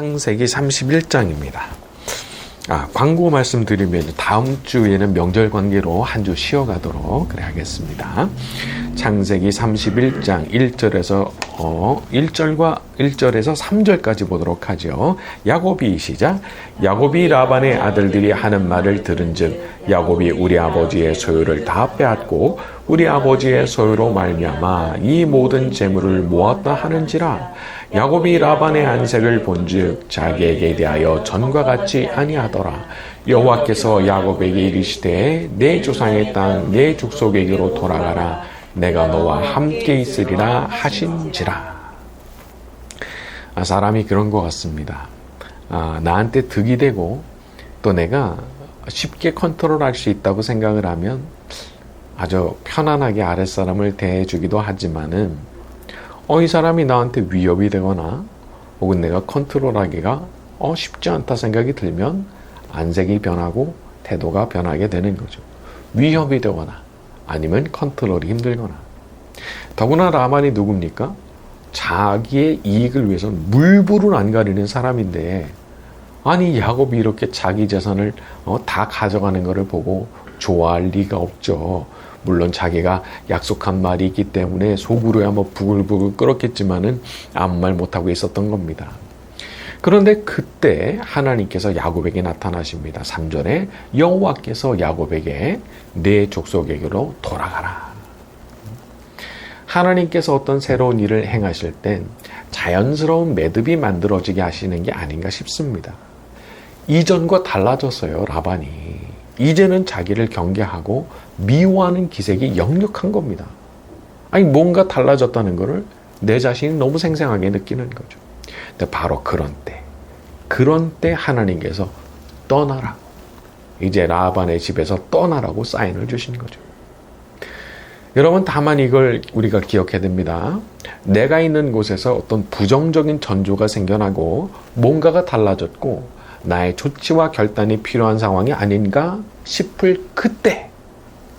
창세기 31장입니다. 아, 광고 말씀드리면 다음 주에는 명절 관계로 한 주 쉬어가도록 그래 하겠습니다. 창세기 31장 1절에서 어, 1절과 1절에서 3절까지 보도록 하죠. 야곱이 시작. 야곱이 라반의 아들들이 하는 말을 들은즉 야곱이 우리 아버지의 소유를 다 빼앗고 우리 아버지의 소유로 말미암아 이 모든 재물을 모았다 하는지라 야곱이 라반의 안색을 본즉 자기에게 대하여 전과 같이 아니하더라 여호와께서 야곱에게 이르시되 내 조상의 땅 내 족속에게로 돌아가라 내가 너와 함께 있으리라 하신지라. 아, 사람이 그런 것 같습니다. 아, 나한테 득이 되고 또 내가 쉽게 컨트롤할 수 있다고 생각을 하면 아주 편안하게 아랫사람을 대해주기도 하지만은 어, 이 사람이 나한테 위협이 되거나 혹은 내가 컨트롤하기가 어, 쉽지 않다 생각이 들면 안색이 변하고 태도가 변하게 되는 거죠. 위협이 되거나 아니면 컨트롤이 힘들거나. 더구나 라만이 누굽니까? 자기의 이익을 위해서 물불을 안 가리는 사람인데 아니 야곱이 이렇게 자기 재산을 어, 다 가져가는 것을 보고 좋아할 리가 없죠. 물론 자기가 약속한 말이 있기 때문에 속으로야 뭐 부글부글 끓었겠지만은 아무 말 못하고 있었던 겁니다. 그런데 그때 하나님께서 야곱에게 나타나십니다. 3절에 여호와께서 야곱에게 내 족속에게로 돌아가라. 하나님께서 어떤 새로운 일을 행하실 땐 자연스러운 매듭이 만들어지게 하시는 게 아닌가 싶습니다. 이전과 달라졌어요, 라반이. 이제는 자기를 경계하고 미워하는 기색이 역력한 겁니다. 아니, 뭔가 달라졌다는 것을 내 자신이 너무 생생하게 느끼는 거죠. 근데 바로 그런 때, 그런 때 하나님께서 떠나라. 이제 라반의 집에서 떠나라고 사인을 주신 거죠. 여러분, 다만 이걸 우리가 기억해야 됩니다. 내가 있는 곳에서 어떤 부정적인 전조가 생겨나고 뭔가가 달라졌고 나의 조치와 결단이 필요한 상황이 아닌가 싶을 그때,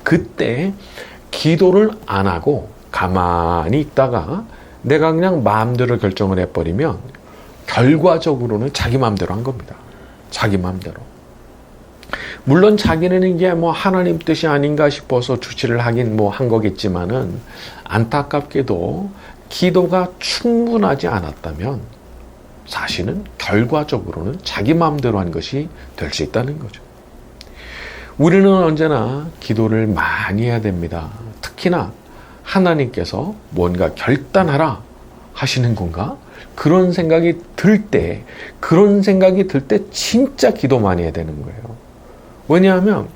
그때 기도를 안 하고 가만히 있다가 내가 그냥 마음대로 결정을 해버리면 결과적으로는 자기 마음대로 한 겁니다. 자기 마음대로. 물론 자기는 이게 뭐 하나님 뜻이 아닌가 싶어서 주치를 하긴 뭐 한 거겠지만은 안타깝게도 기도가 충분하지 않았다면 사실은 결과적으로는 자기 마음대로 한 것이 될 수 있다는 거죠. 우리는 언제나 기도를 많이 해야 됩니다. 특히나 하나님께서 뭔가 결단하라 하시는 건가? 그런 생각이 들 때, 그런 생각이 들 때 진짜 기도 많이 해야 되는 거예요. 왜냐하면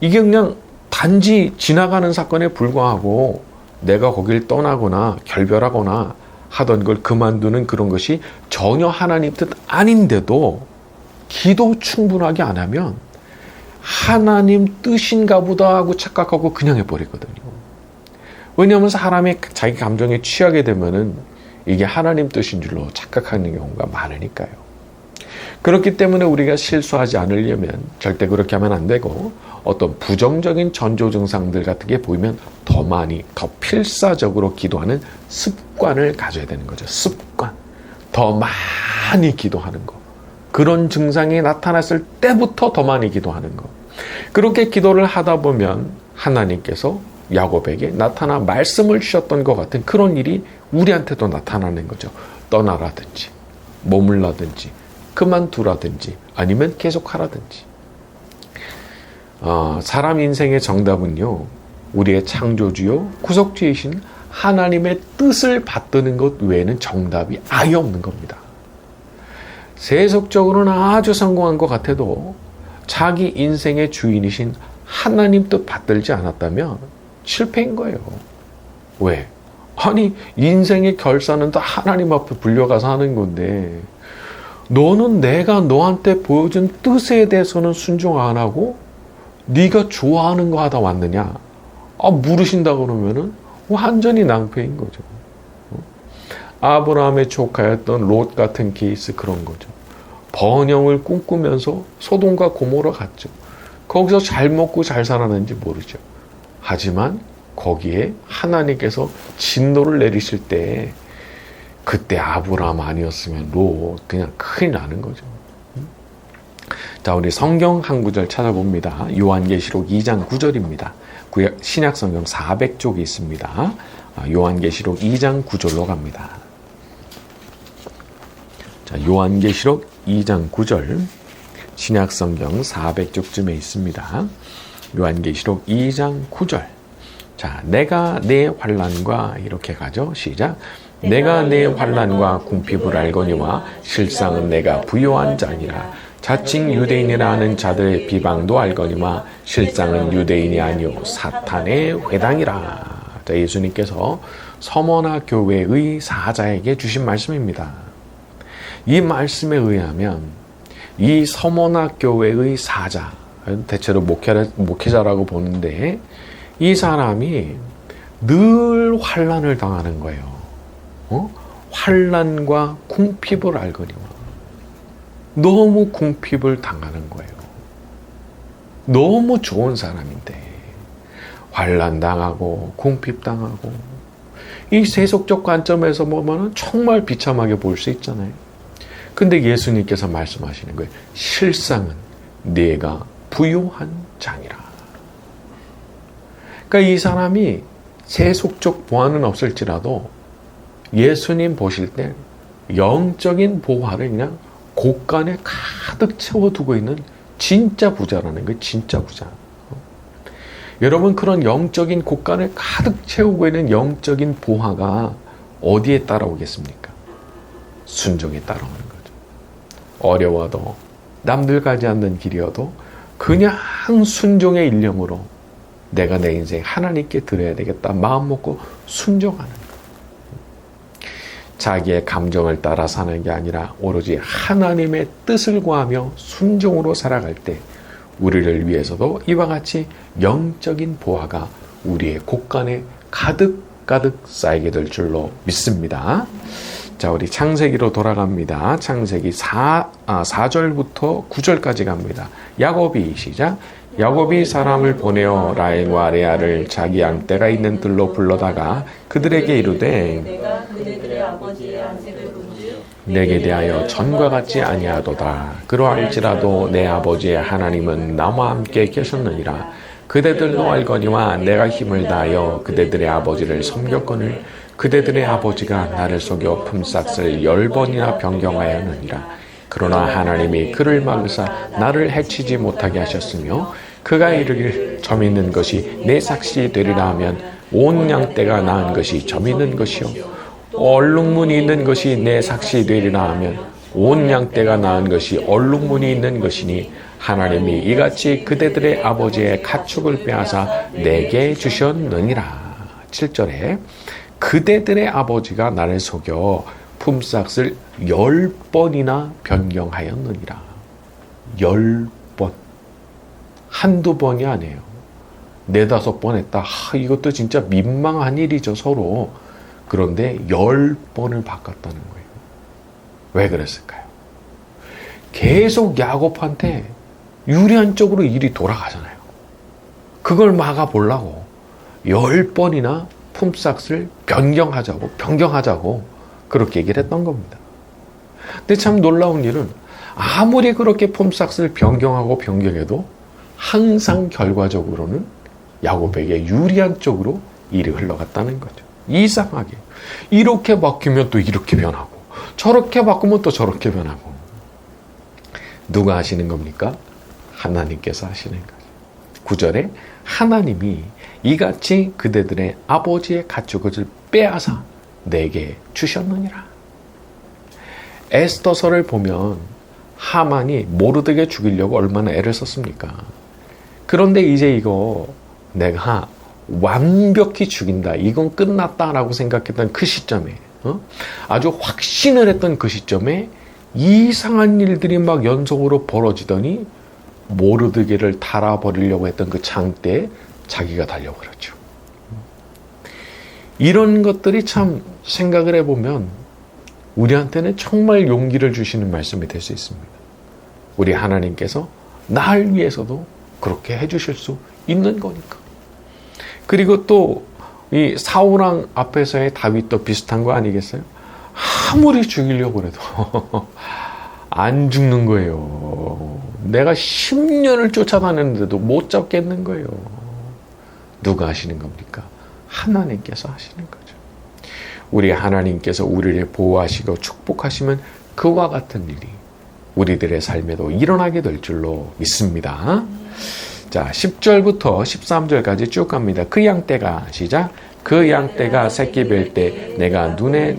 이게 그냥 단지 지나가는 사건에 불과하고 내가 거길 떠나거나 결별하거나 하던 걸 그만두는 그런 것이 전혀 하나님 뜻 아닌데도 기도 충분하게 안 하면 하나님 뜻인가 보다 하고 착각하고 그냥 해버리거든요. 왜냐하면 사람이 자기 감정에 취하게 되면은 이게 하나님 뜻인 줄로 착각하는 경우가 많으니까요. 그렇기 때문에 우리가 실수하지 않으려면 절대 그렇게 하면 안 되고 어떤 부정적인 전조 증상들 같은 게 보이면 더 많이, 더 필사적으로 기도하는 습관을 가져야 되는 거죠. 습관. 더 많이 기도하는 거. 그런 증상이 나타났을 때부터 더 많이 기도하는 거. 그렇게 기도를 하다 보면 하나님께서 야곱에게 나타나 말씀을 주셨던 것 같은 그런 일이 우리한테도 나타나는 거죠. 떠나라든지, 머물라든지, 그만두라든지, 아니면 계속하라든지. 어, 사람 인생의 정답은요, 우리의 창조주요, 구속주이신 하나님의 뜻을 받드는 것 외에는 정답이 아예 없는 겁니다. 세속적으로는 아주 성공한 것 같아도 자기 인생의 주인이신 하나님 뜻 받들지 않았다면 실패인 거예요. 왜? 아니, 인생의 결산은 다 하나님 앞에 불려가서 하는 건데, 너는 내가 너한테 보여준 뜻에 대해서는 순종 안 하고, 네가 좋아하는 거 하다 왔느냐? 아, 물으신다 그러면은 완전히 낭패인 거죠. 아브라함의 조카였던 롯 같은 케이스 그런 거죠. 번영을 꿈꾸면서 소돔과 고모라 갔죠. 거기서 잘 먹고 잘 살았는지 모르죠. 하지만 거기에 하나님께서 진노를 내리실 때 그때 아브라함 아니었으면 롯 그냥 큰일 나는 거죠. 자, 우리 성경 한 구절 찾아봅니다. 요한계시록 2장 9절입니다. 신약 성경 400쪽이 있습니다. 아, 요한계시록 2장 9절로 갑니다. 자, 요한계시록 2장 9절 신약 성경 400쪽쯤에 있습니다. 요한계시록 2장 9절. 자, 내가 내 환란과 이렇게 가죠. 시작. 내가 내 환란과 궁핍을 알거니와 실상은 내가 부요한 자니라. 자칭 유대인이라 하는 자들의 비방도 알거니와 실상은 유대인이 아니요 사탄의 회당이라. 자, 예수님께서 서머나 교회의 사자에게 주신 말씀입니다. 이 말씀에 의하면 이 서머나 교회의 사자, 대체로 목회자, 라고 보는데 이 사람이 늘 환란을 당하는 거예요. 어? 환란과 궁핍을 알거니와 너무 궁핍을 당하는 거예요. 너무 좋은 사람인데 환란 당하고 궁핍 당하고 이 세속적 관점에서 보면은 정말 비참하게 볼 수 있잖아요. 근데 예수님께서 말씀하시는 거예요. 실상은 내가 부유한 장이라. 그러니까 이 사람이 세속적 보안은 없을지라도 예수님 보실 때 영적인 보화를 그냥 곳간에 가득 채워두고 있는 진짜 부자라는 거예요. 진짜 부자. 여러분 그런 영적인 곳간을 가득 채우고 있는 영적인 보화가 어디에 따라오겠습니까? 순종에 따라오는 거죠. 어려워도 남들 가지 않는 길이어도 그냥 순종의 일념으로 내가 내 인생 하나님께 드려야 되겠다 마음 먹고 순종하는 거. 자기의 감정을 따라 사는 게 아니라 오로지 하나님의 뜻을 구하며 순종으로 살아갈 때 우리를 위해서도 이와 같이 영적인 보화가 우리의 곳간에 가득 가득 쌓이게 될 줄로 믿습니다. 자, 우리 창세기로 돌아갑니다. 창세기 4, 아, 4절부터 9절까지 갑니다. 야곱이 시작. 야곱이 사람을 보내어 라헬과 레아를 자기 양떼가 있는 들로 불러다가 그들에게 이르되 내게 대하여 전과 같지 아니하도다. 그러할지라도 내 아버지의 하나님은 나와 함께 계셨느니라. 그대들도 알거니와 내가 힘을 다하여 그대들의 아버지를 섬겼거늘 그대들의 아버지가 나를 속여 품삯을 열 번이나 변경하였느니라. 그러나 하나님이 그를 막으사 나를 해치지 못하게 하셨으며 그가 이르길 점 있는 것이 내 삭시 되리라 하면 온 양떼가 낳은 것이 점 있는 것이요 얼룩무늬 있는 것이 내 삭시 되리라 하면 온 양떼가 낳은 것이 얼룩무늬 있는 것이니 하나님이 이같이 그대들의 아버지의 가축을 빼앗아 내게 주셨느니라. 7절에 그대들의 아버지가 나를 속여 품삯을 열 번이나 변경하였느니라. 열 한두 번이 아니에요. 네다섯 번 했다. 하, 이것도 진짜 민망한 일이죠, 서로. 그런데 열 번을 바꿨다는 거예요. 왜 그랬을까요? 계속 야곱한테 유리한 쪽으로 일이 돌아가잖아요. 그걸 막아보려고 열 번이나 품삯을 변경하자고, 변경하자고 그렇게 얘기를 했던 겁니다. 근데 참 놀라운 일은 아무리 그렇게 품삯을 변경하고 변경해도 항상 결과적으로는 야곱에게 유리한 쪽으로 일이 흘러갔다는 거죠. 이상하게. 이렇게 바뀌면 또 이렇게 변하고, 저렇게 바꾸면 또 저렇게 변하고. 누가 하시는 겁니까? 하나님께서 하시는 거죠. 구절에 하나님이 이같이 그대들의 아버지의 가축을 빼앗아 내게 주셨느니라. 에스더서를 보면 하만이 모르드게 죽이려고 얼마나 애를 썼습니까? 그런데 이제 이거 내가 완벽히 죽인다. 이건 끝났다라고 생각했던 그 시점에, 어? 아주 확신을 했던 그 시점에 이상한 일들이 막 연속으로 벌어지더니 모르드게를 달아버리려고 했던 그 장대에 자기가 달려버렸죠. 이런 것들이 참 생각을 해보면 우리한테는 정말 용기를 주시는 말씀이 될 수 있습니다. 우리 하나님께서 날 위해서도 그렇게 해주실 수 있는 거니까. 그리고 또 이 사우랑 앞에서의 다윗도 비슷한 거 아니겠어요? 아무리 죽이려고 그래도 안 죽는 거예요. 내가 10년을 쫓아다녔는데도 못 잡겠는 거예요. 누가 하시는 겁니까? 하나님께서 하시는 거죠. 우리 하나님께서 우리를 보호하시고 축복하시면 그와 같은 일이 우리들의 삶에도 일어나게 될 줄로 믿습니다. 자, 10절부터 13절까지 쭉 갑니다. 그 양떼가 시작. 그 양떼가 새끼 뵐 때 내가 눈에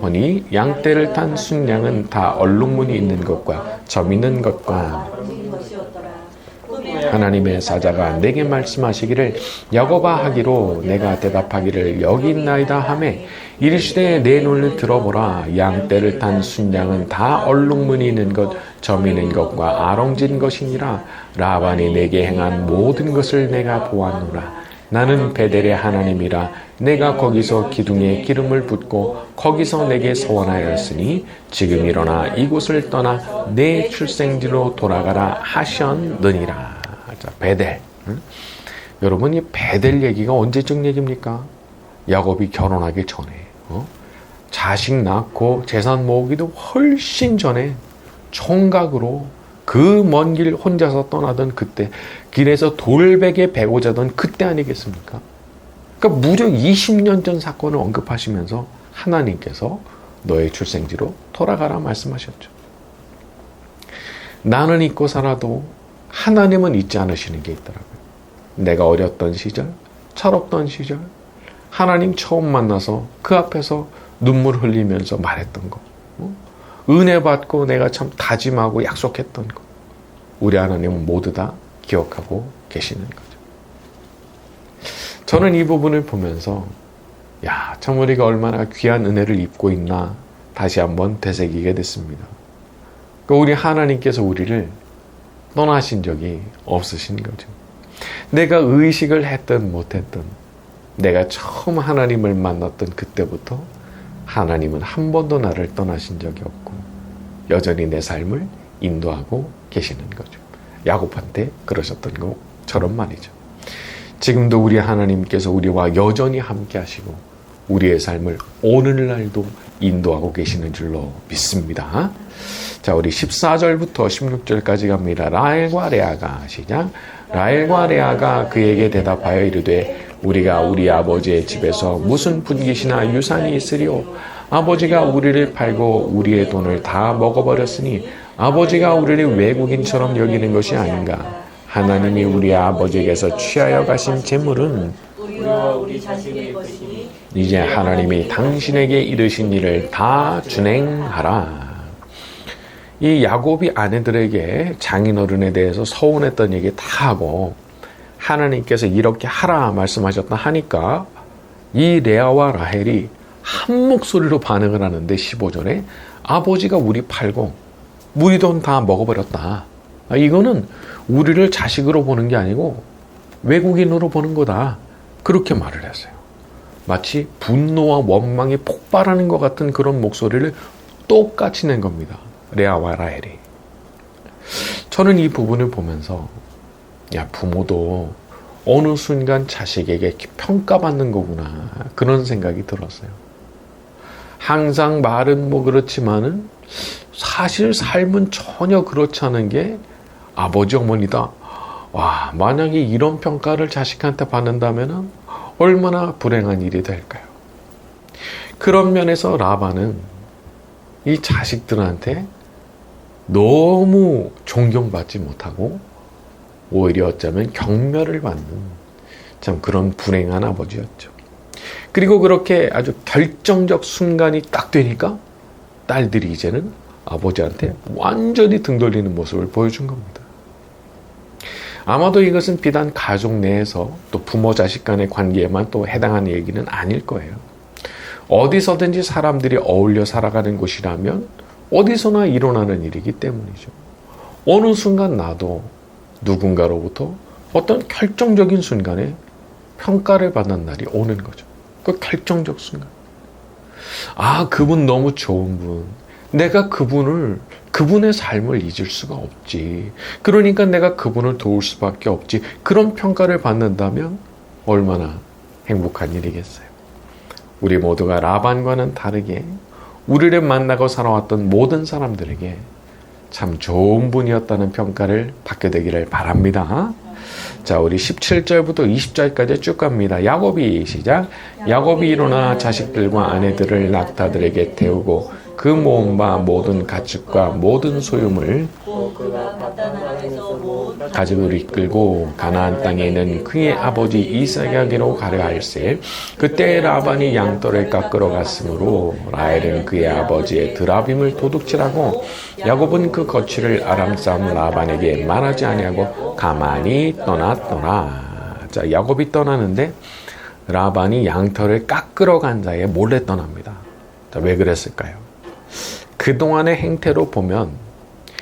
보니 양떼를 탄 순양은 다 얼룩무늬 있는 것과 점 있는 것과 하나님의 사자가 내게 말씀하시기를 야곱아 하기로 내가 대답하기를 여기 있나이다 하매 이르시되 내 눈을 들어보라. 양 떼를 탄 순양은 다 얼룩무늬 있는 것점 있는 것과 아롱진 것이니라. 라반이 내게 행한 모든 것을 내가 보았노라. 나는 베델의 하나님이라. 내가 거기서 기둥에 기름을 붓고 거기서 내게 서원하였으니 지금 일어나 이곳을 떠나 내 출생지로 돌아가라 하셨느니라. 자, 베델. 응? 여러분 이 베델 얘기가 언제적 얘기입니까? 야곱이 결혼하기 전에 어? 자식 낳고 재산 모으기도 훨씬 전에 총각으로 그 먼 길 혼자서 떠나던 그때 길에서 돌베개 베고 자던 그때 아니겠습니까? 그러니까 무려 20년 전 사건을 언급하시면서 하나님께서 너의 출생지로 돌아가라 말씀하셨죠. 나는 잊고 살아도 하나님은 잊지 않으시는 게 있더라고요. 내가 어렸던 시절, 철없던 시절, 하나님 처음 만나서 그 앞에서 눈물 흘리면서 말했던 거. 어? 은혜 받고 내가 참 다짐하고 약속했던 것. 우리 하나님은 모두 다 기억하고 계시는 거죠. 저는 이 부분을 보면서 야, 참 우리가 얼마나 귀한 은혜를 입고 있나 다시 한번 되새기게 됐습니다. 그 우리 하나님께서 우리를 떠나신 적이 없으신 거죠. 내가 의식을 했든 못했든 내가 처음 하나님을 만났던 그때부터 하나님은 한 번도 나를 떠나신 적이 없고 여전히 내 삶을 인도하고 계시는 거죠. 야곱한테 그러셨던 것처럼 말이죠. 지금도 우리 하나님께서 우리와 여전히 함께 하시고 우리의 삶을 오늘날도 인도하고 계시는 줄로 믿습니다. 자, 우리 14절부터 16절까지 갑니다. 라엘과 레아가 시작. 라엘과 레아가 그에게 대답하여 이르되 우리가 우리 아버지의 집에서 무슨 분깃이나 유산이 있으리오 아버지가 우리를 팔고 우리의 돈을 다 먹어버렸으니 아버지가 우리를 외국인처럼 여기는 것이 아닌가 하나님이 우리 아버지에게서 취하여 가신 재물은 이제 하나님이 당신에게 이르신 일을 다 준행하라. 이 야곱이 아내들에게 장인어른에 대해서 서운했던 얘기 다 하고 하나님께서 이렇게 하라 말씀하셨다 하니까 이 레아와 라헬이 한 목소리로 반응을 하는데 15절에 아버지가 우리 팔고 우리 돈 다 먹어버렸다. 아, 이거는 우리를 자식으로 보는 게 아니고 외국인으로 보는 거다. 그렇게 말을 했어요. 마치 분노와 원망이 폭발하는 것 같은 그런 목소리를 똑같이 낸 겁니다. 레아와 라헬이. 저는 이 부분을 보면서 야 부모도 어느 순간 자식에게 평가받는 거구나 그런 생각이 들었어요. 항상 말은 뭐 그렇지만은 사실 삶은 전혀 그렇지 않은 게 아버지 어머니다. 와 만약에 이런 평가를 자식한테 받는다면은 얼마나 불행한 일이 될까요? 그런 면에서 라반은 이 자식들한테 너무 존경받지 못하고 오히려 어쩌면 경멸을 받는 참 그런 불행한 아버지였죠. 그리고 그렇게 아주 결정적 순간이 딱 되니까 딸들이 이제는 아버지한테 완전히 등 돌리는 모습을 보여준 겁니다. 아마도 이것은 비단 가족 내에서 또 부모 자식 간의 관계에만 또 해당하는 얘기는 아닐 거예요. 어디서든지 사람들이 어울려 살아가는 곳이라면 어디서나 일어나는 일이기 때문이죠. 어느 순간 나도 누군가로부터 어떤 결정적인 순간에 평가를 받는 날이 오는 거죠. 그 결정적 순간. 아, 그분 너무 좋은 분. 내가 그분을, 그분의 삶을 잊을 수가 없지. 그러니까 내가 그분을 도울 수밖에 없지. 그런 평가를 받는다면 얼마나 행복한 일이겠어요. 우리 모두가 라반과는 다르게 우리를 만나고 살아왔던 모든 사람들에게 참 좋은 분이었다는 평가를 받게 되기를 바랍니다. 자, 우리 17절부터 20절까지 쭉 갑니다. 야곱이 시작. 야곱이 일어나 자식들과 아내들을 낙타들에게 태우고 그 모은 바 모든 가축과 모든 소유물 가 바다나에서 모은 가족을 이끌고 가나안 땅에 있는 그의 아버지 이삭에게로 가려 할세. 그때 라반이 양털을 깎으러 갔으므로 라헬은 그의 아버지의 드라빔을 도둑질하고 야곱은 그 거취를 아람 사람 라반에게 말하지 아니하고 가만히 떠났더라. 자 야곱이 떠나는데 라반이 양털을 깎으러 간 자에 몰래 떠납니다. 자, 왜 그랬을까요? 그동안의 행태로 보면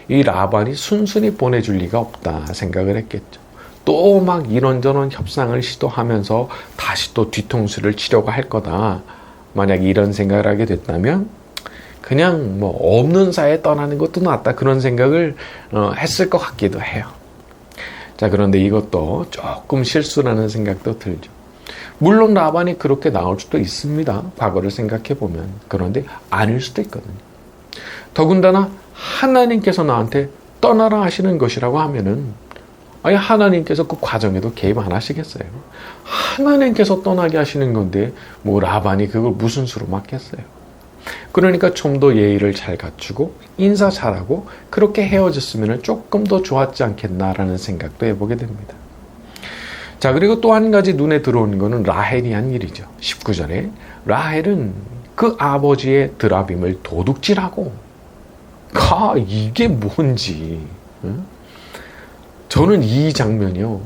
이 라반이 순순히 보내줄 리가 없다 생각을 했겠죠. 또 막 이런저런 협상을 시도하면서 다시 또 뒤통수를 치려고 할 거다. 만약 이런 생각을 하게 됐다면 그냥 뭐 없는 사이에 떠나는 것도 낫다 그런 생각을 어, 했을 것 같기도 해요. 자 그런데 이것도 조금 실수라는 생각도 들죠. 물론 라반이 그렇게 나올 수도 있습니다. 과거를 생각해 보면 그런데 아닐 수도 있거든요. 더군다나 하나님께서 나한테 떠나라 하시는 것이라고 하면은 아니 하나님께서 그 과정에도 개입 안 하시겠어요. 하나님께서 떠나게 하시는 건데 뭐 라반이 그걸 무슨 수로 맡겠어요. 그러니까 좀 더 예의를 잘 갖추고 인사 잘하고 그렇게 헤어졌으면 조금 더 좋았지 않겠나라는 생각도 해보게 됩니다. 자 그리고 또 한 가지 눈에 들어오는 것은 라헬이 한 일이죠. 19절에 라헬은 그 아버지의 드라빔을 도둑질하고 가 이게 뭔지 응? 저는 이 장면이요.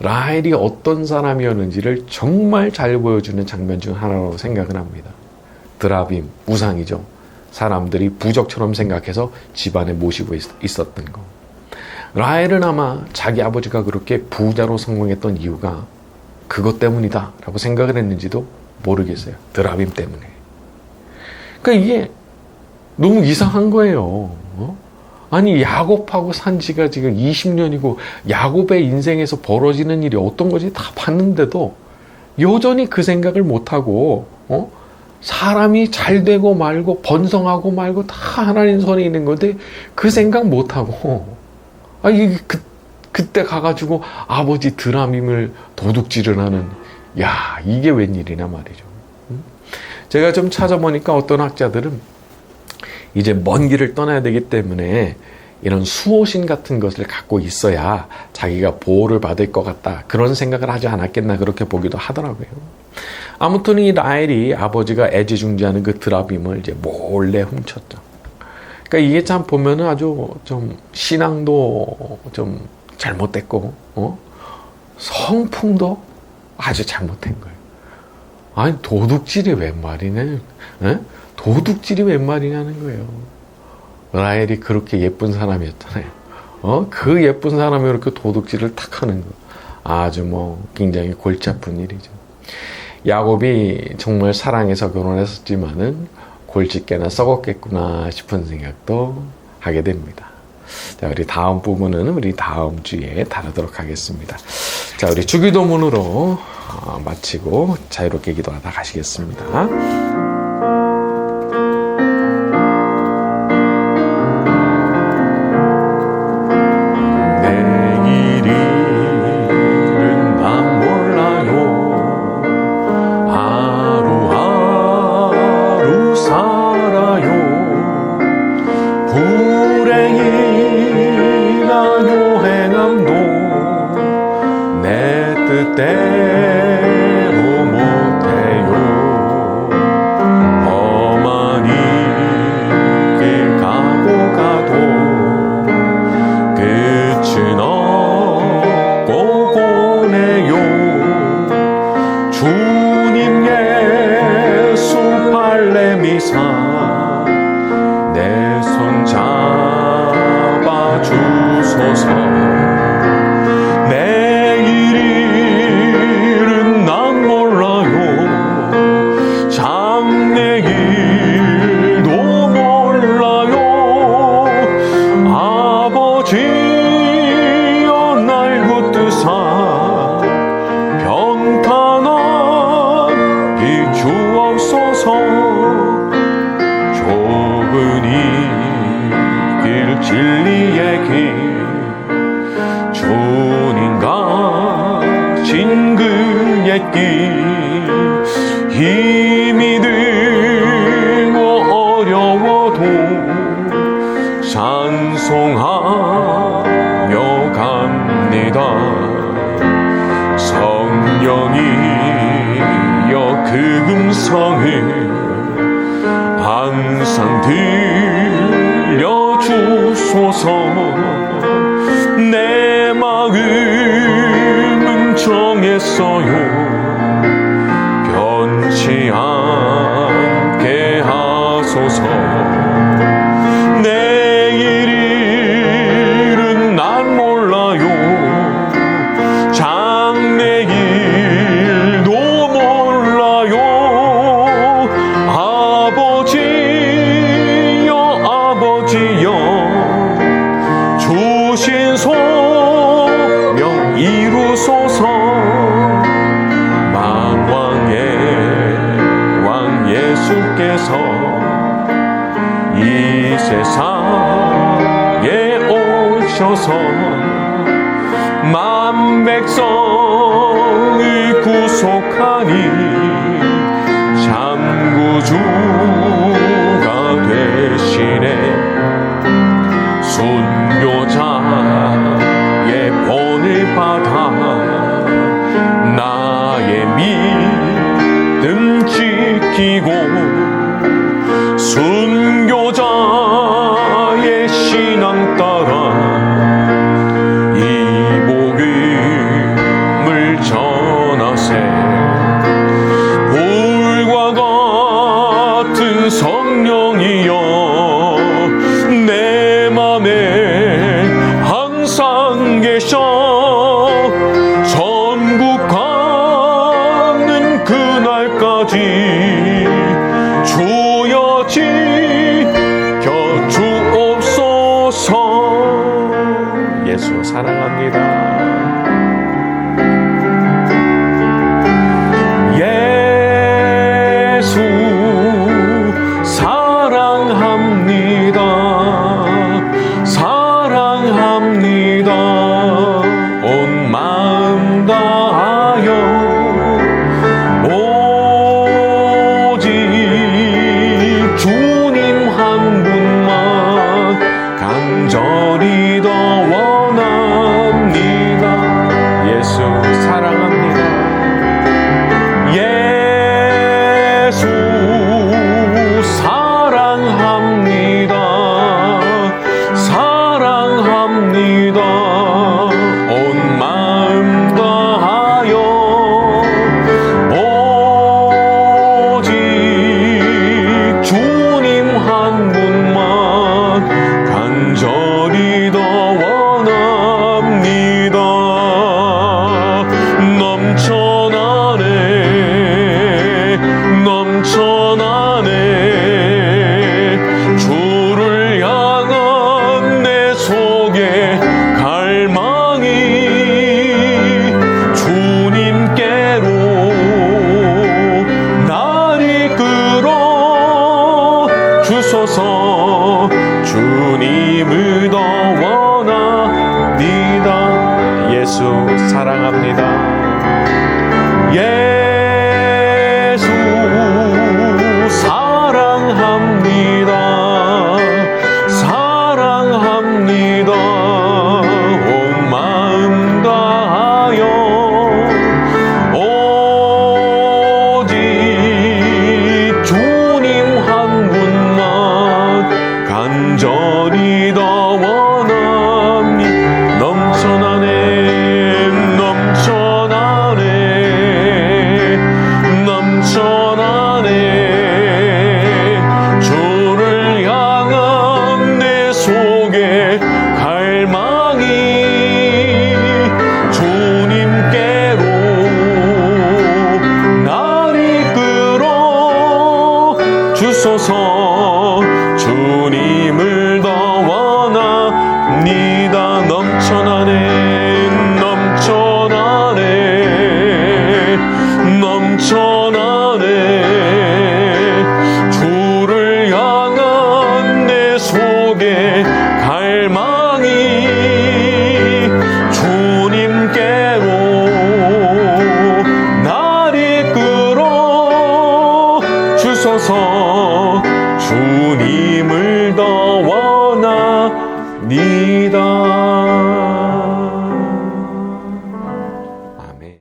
라헬이 어떤 사람이었는지를 정말 잘 보여주는 장면 중 하나로 생각을 합니다. 드라빔 우상이죠. 사람들이 부적처럼 생각해서 집안에 모시고 있, 있었던 거. 라헬은 아마 자기 아버지가 그렇게 부자로 성공했던 이유가 그것 때문이다 라고 생각을 했는지도 모르겠어요. 드라빔 때문에. 그러니까 이게 너무 이상한 거예요. 어? 아니 야곱하고 산 지가 지금 20년이고 야곱의 인생에서 벌어지는 일이 어떤 건지 다 봤는데도 여전히 그 생각을 못하고 어? 사람이 잘 되고 말고 번성하고 말고 다 하나님 손에 있는 건데 그 생각 못하고 아 이게 그, 그때 가가지고 아버지 드라밈을 도둑질을 하는 야 이게 웬일이냐 말이죠. 음? 제가 좀 찾아보니까 어떤 학자들은 이제 먼 길을 떠나야 되기 때문에 이런 수호신 같은 것을 갖고 있어야 자기가 보호를 받을 것 같다. 그런 생각을 하지 않았겠나 그렇게 보기도 하더라고요. 아무튼 이 라헬이 아버지가 애지중지하는 그 드라빔을 이제 몰래 훔쳤죠. 그러니까 이게 참 보면은 아주 좀 신앙도 좀 잘못됐고, 어? 성풍도 아주 잘못된 거예요. 아니 도둑질이 웬 말이네? 에? 도둑질이 웬 말이냐는 거예요. 라헬이 그렇게 예쁜 사람이었잖아요. 어? 그 예쁜 사람이 그렇게 도둑질을 탁 하는 거. 아주 뭐 굉장히 골치 아픈 일이죠. 야곱이 정말 사랑해서 결혼했었지만은 골칫게나 썩었겠구나 싶은 생각도 하게 됩니다. 자, 우리 다음 부분은 우리 다음 주에 다루도록 하겠습니다. 자, 우리 주기도문으로 어, 마치고 자유롭게 기도하다 가시겠습니다. 변했어요. 변치 않 오셔서. 만 백성의 구속 cheese. 예수 사랑합니다. 예수 사랑합니다. só